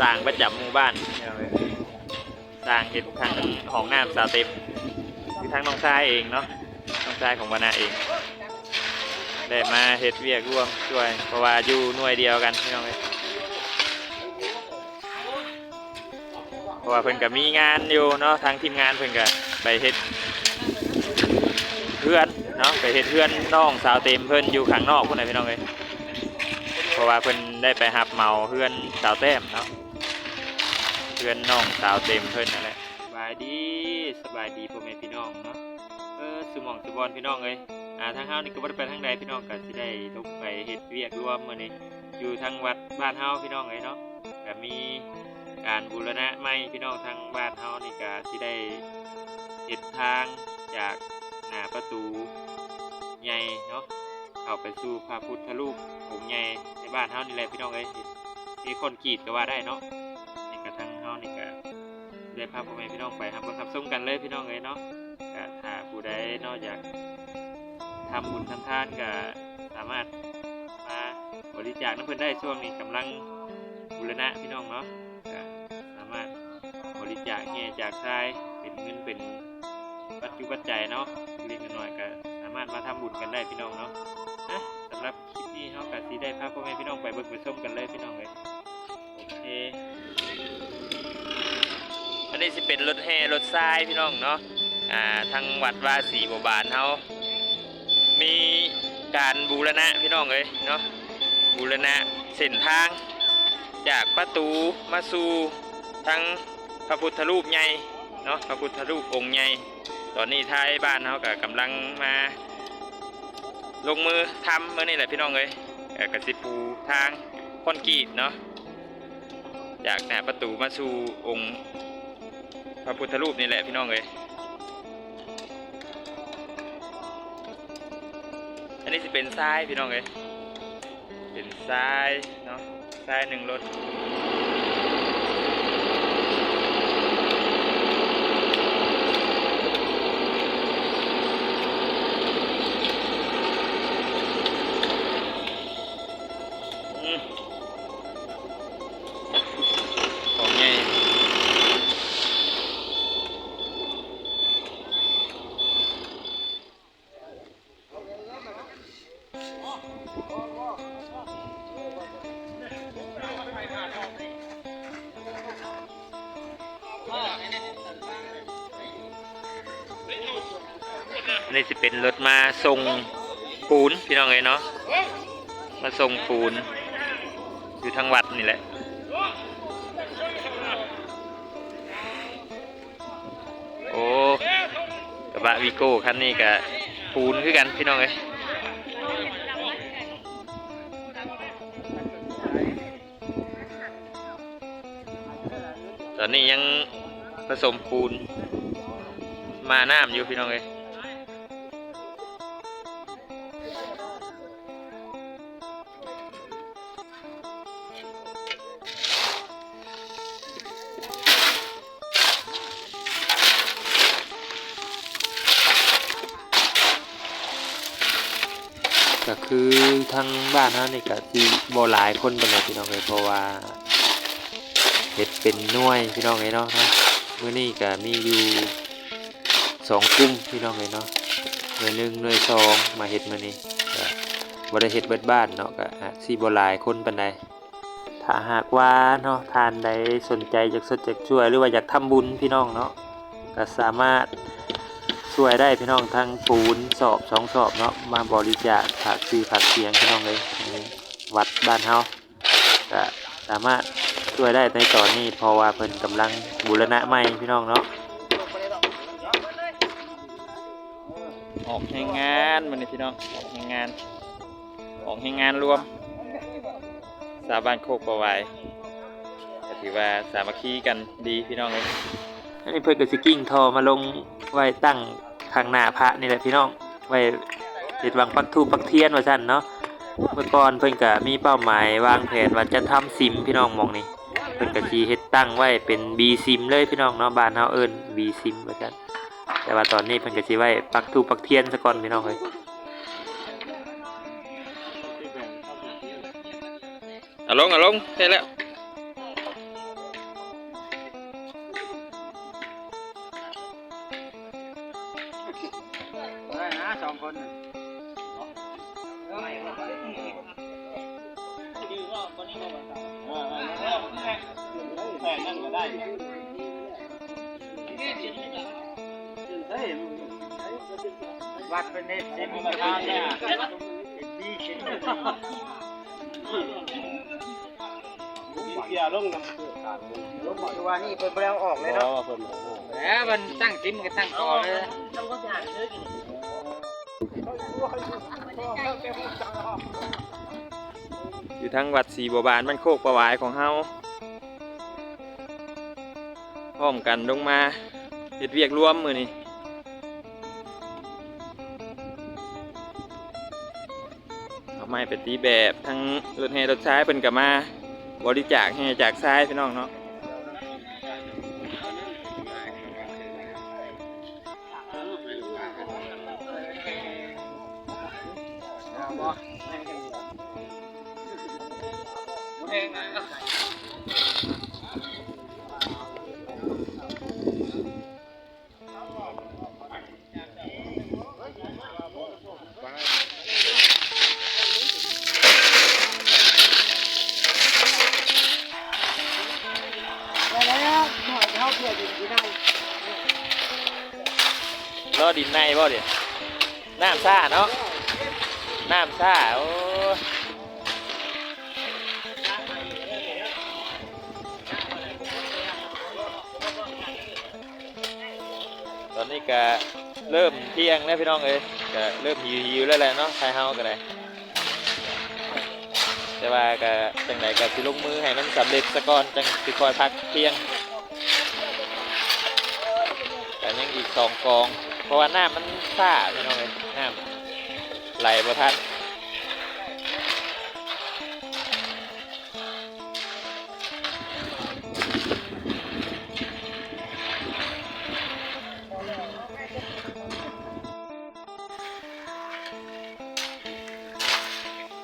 สร้างประจำหมู่บ้านสร้างเห็ดทางของน้ำสาวเต็มคือทางน้องชายเองเนาะน้องชายของวนาเอง ได้มาเห็ดเวียกร่วมช่วย เพราะว่าอยู่หน่วยเดียวกันพี่น้องเอ้ยเพราะว่าเพิ่นก็มีงานอยู่เนาะทางทีมงานเพิ่นก็ไปเฮ็ดเพื่อนเนาะไปเฮ็ดเพื่อนน้องสาวเต็มเพิ่นอยู่ข้างนอกพุ่นน่ะพี่น้องเอ้ยเพราะว่าเพิ่นได้ไปหับเมาเพื่อนสาวแต้มเนาะ เพื่อนน้องสาวเต็มเพิ่อนนั่นแหละสบายดีสบายดีพ่อแม่พี่น้องเนาะเออสุหมองสุบอลพี่น้องเอ้ยอ่าทางเฮานี่ก็บ่ได้ไปทางใดพี่น้องก็สิได้ลงไปเฮ็ดเวียกรวมมื้อนี้อยู่ทางวัดบ้านเฮาพี่น้องเอ้ยเนาะก็มีการบูรณะใหม่พี่น้องทางบ้านเฮานี่ก็สิได้เฮ็ดทางจากหน้าประตูใหญ่เนาะเข้าไปสู่พระพุทธรูปองค์ใหญ่ในบ้านเฮานี่แหละพี่น้องเอ้ยที่คนกรีดก็ว่าได้เนาะ นี่ก็ได้พาพ่อแม่พี่น้องไปทำบุญทำส้มกันเลยพี่น้องเอ้ยเนาะก็ถ้าผู้ใดนอกจากทำบุญทำทานก็สามารถมาบริจาคน้ำเพิ่นได้ช่วงนี้กำลังบูรณะพี่น้องเนาะก็สามารถบริจาคแง่จากทรายเป็นเงินเป็นปัจจุบันใจยเนาะเล็กน้อยก็สามารถมาทำบุญกันได้พี่น้องเนาะ สิเป็นรถแห่รถทรายพี่น้องเนาะอ่าทางวัดวาสีบวบานเขามีการบูรณะพี่น้องเลยเนาะบูรณะเส้นทาง จากประตูมาสู่ทางพระพุทธรูปใหญ่เนาะพระพุทธรูปองค์ใหญ่ตอนนี้ท้ายบ้านเขาก็กำลังมา ลงมือทำเมื่อนี่แหละพี่น้องเลยเอ่อกระสิปูทางคอนกรีตเนาะจากหน้าประตูมาสู่องค์ ระพุทธรูปนี่แหละพี่น้องเลยอันนี้จะเป็นทรายพี่น้องเลยเป็นทรายเนาะทรายหนึ่งรถ นนี้จะเป็นรถมาส่งปูนพี่น้องเลยเนาะมาส่งปูน อยู่ทางวัดนี่แหละโอ้กระบะวีโก้คันนี้กับปูนคือกันพี่น้องเอ้ยตอนนี้ยัง ผสมปูน มาน้ำอยู่พี่น้องเอ้ยก็คือทางบ้านเขานี่ก็ที่บ่หลายคนปานใดพี่น้องเอ้ยเพราะว่าเฮ็ดเป็นหน่วยพี่น้องเอ้ยเนาะ มื้อนี้ก็มีอยู่สองกลุ่มพี่น้องเอ้ยเนาะหน่วยหนึ่งหน่วยสองมาเฮ็ดมื้อนี้บ่ได้เฮ็ดเบิดบ้านเนาะก็อาจสิบ่หลายคนปานใดถ้าหากว่าเนาะทานใดสนใจอยากสดอยากช่วยหรือว่าอยากทำบุญพี่น้องเนาะก็สามารถช่วยได้พี่น้องทั้งปูนสอบสองสอบเนาะมาบริจาคผักซีผักเสียงพี่น้องเลยวัดบ้านเฮาก็สามารถ ช่วยได้ในตอนนี้เพราะว่าเพิ่นกำลังบูรณะใหม่พี่น้องเนาะออกให้งานมันนี่พี่น้องออกให้งาน ออกให้งานรวม สาบานโคกประไว้ก็ถือว่าสามัคคีกันดีพี่น้องเลยอันนี้เพิ่นก็สิกิ้งทอมาลงไว้ตั้งข้างหน้าพระนี่แหละพี่น้องไว้เฮ็ดวางปักทูปักเทียนว่าซั่นเนาะเมื่อก่อนเพิ่นก็มีเป้าหมายวางแผนว่าจะทำซิมพี่น้องมองนี่ เพิ่นกะทีเฮ็ดตั้งไว้เป็น B ซิมเลยพี่น้องเนาะบ้านเฮาเอิ้น B ซิมว่าซั่นแต่ว่าตอนนี้เพิ่นกะชีไว้ปักทูปักเทียนซะก่อนพี่น้องเอ้ยอะลงอะลงเสร็แล้วสองคนเออ ผ่นั่นก็ได้เฮ้ยวัดเป็นเนตเซนประธานเนี่ยดีชิ้นเสียลงน้ำเกลือขาดลงหมดว่านี่เพิ่นบ่ได้เออกเลยเนาะแล้วมันตั้งจิ้มก็ตั้งต่อเลยอยู่ทั้งวัดศรีบัวบานมันโคกประวายของเฮา พร้อมกันลงมาเฮ็ดเวียกรวมมือนี้เอาไม้ไปตีแบบทั้งรถแห่รถซ้ายเพิ่นก็มาบริจาคแห่จากซ้ายพี่น้องเนาะแล้ว อดินในบ่เดี๋ยวน้ำซ่าเนาะน้ำซ่าโอ้ตอนนี้ก็เริ่มเที่ยงแล้วพี่น้องเอ้ยก็เริ่มหิวๆแล้วแหละเนาะใครเฮาก็ได้แต่ว่าก็จังไดก็สิลงมือให้มันสำเร็จซะก่อนจังสิคอยพักเที่ยงแต่ยังอีกสองกอง เพราะว่าน้ำมันซ่าพี่น้องเลยน้ำไหลบ่ทัน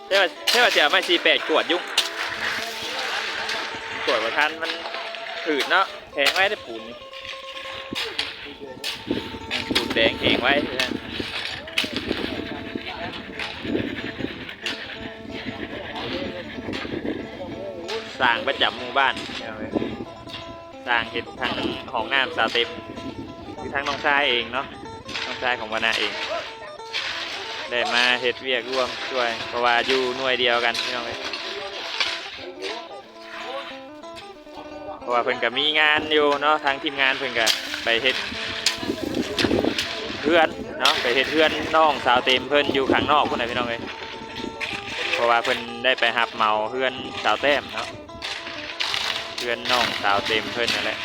ใช่ว่าใช่ว่าจะเอาไม่ซีแปดขวดยุ่งขวดบ่ทันมันถืดเนาะแพงไว้ได้ปูนนี่ปูน แดงแข็งไว้สร้างประจำหมู่บ้าน สร้างเห็ดทางของน้ำสาเต็มคือทางน้องชายเองเนาะน้องชายของวนาเอง ได้มาเห็ดเวียกร่วมช่วย เพราะว่าอยู่หน่วยเดียวกันพี่น้องเอ้ยเพราะว่าเพิ่นก็มีงานอยู่เนาะทางทีมงานเพิ่นก็ไปเฮ็ด เพื่อนเนาะไปเฮ็ดเพื่อนน้องสาวเต็มเพิ่อนอยู่ข้างนอกพุ่นน่ะพี่น้องเอ้ยเพราะว่าเพิ่อนได้ไปหับเมาเพื่อนสาวแต้มเนาะเพื่อนน้องสาวเต็มเพิ่อนนั่นแหละ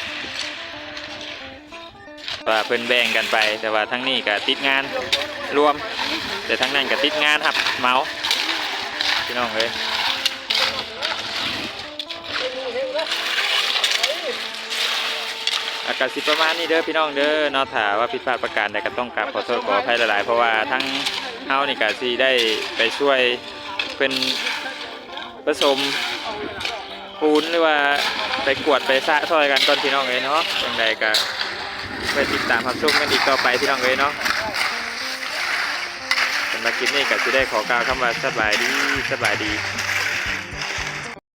ว่าเพิ่อนแบ่งกันไป แต่ว่าทั้งนี้ก็ติดงานรวม แต่ทั้งนั้นก็ติดงานหับเมาพี่น้องเอ้ย อากาศสิประมาณนี้เด้อพี่น้องเด้อนาะถ้าว่าผิดพลาดประการใดก็ต้องกราบขอโทษขออภัยหลายๆ เพราะว่าทั้งเฮานี่ก็สิได้ไปช่วยเป็นผสมปูนหรือว่าไปกวดไปซะซอยกันก่อนพี่น้องเอ้ยเนาะอย่างใดก็ไปติดตามรับชมกันอีกต่อไปพี่น้องเอ้ยเนาะสำหรับคลิปนี้ก็สิได้ขอกล่าวคำว่าสบายดีสบายดี